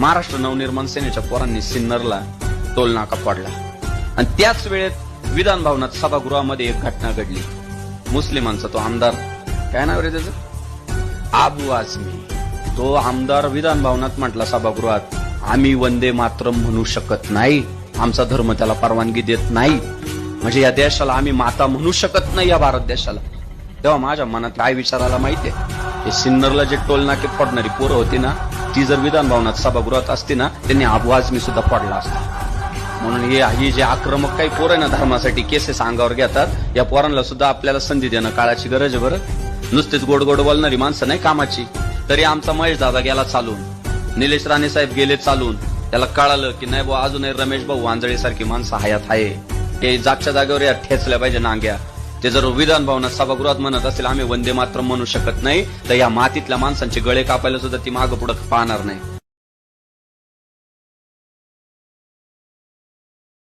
महाराष्ट्र नवनिर्माण सेनेच्या पोरांनी सिन्नरला टोलनाका पडला. आणि त्याच वेळेत विधान भवनात सभागृहामध्ये एक घटना घडली. मुस्लिमांचा तो आमदार. काय नाव रे त्याचं? आबू आझमी. तो आमदार विधान भवनात म्हटला सभागृहात आम्ही वंदे मातरम म्हणू शकत नाही. आमचा धर्म त्याला परवानगी देत नाही. म्हणजे या देशाला आम्ही माता म्हणू शकत नाही या भारत देशाला. तेव्हा माझ्या मनात काय विचारायला माहितीये. हे सिन्नरला जे टोलनाके पडणारी पोरं होती ना ती जर विधान भवनात सभागृहात असती ना त्यांनी आवाज मी सुद्धा पडला असता. म्हणून हे ही जे आक्रमक काही पोरं आहे ना धर्मासाठी केसेस अंगावर घेतात या पोरांना सुद्धा आपल्याला संधी देणं काळाची गरज आहे बरं. नुसतेच गोड गोड बोलणारी माणसं नाही कामाची. तरी आमचा महेश दादा गेला चालून. निलेश राणे साहेब गेले चालून. त्याला कळालं की नाही बुवा अजूनही रमेश भाऊ वांजळे सारखी माणसं हयात आहे. ते जागच्या जागेवर या ठेचल्या पाहिजे नांग्या. ते जर विधान भवनात सभागृहात म्हणत असेल आम्ही वंदे मात्र म्हणू शकत नाही तर या मातीतल्या माणसांचे गळे कापायला सुद्धा ती मागं पुढं पाहणार नाही.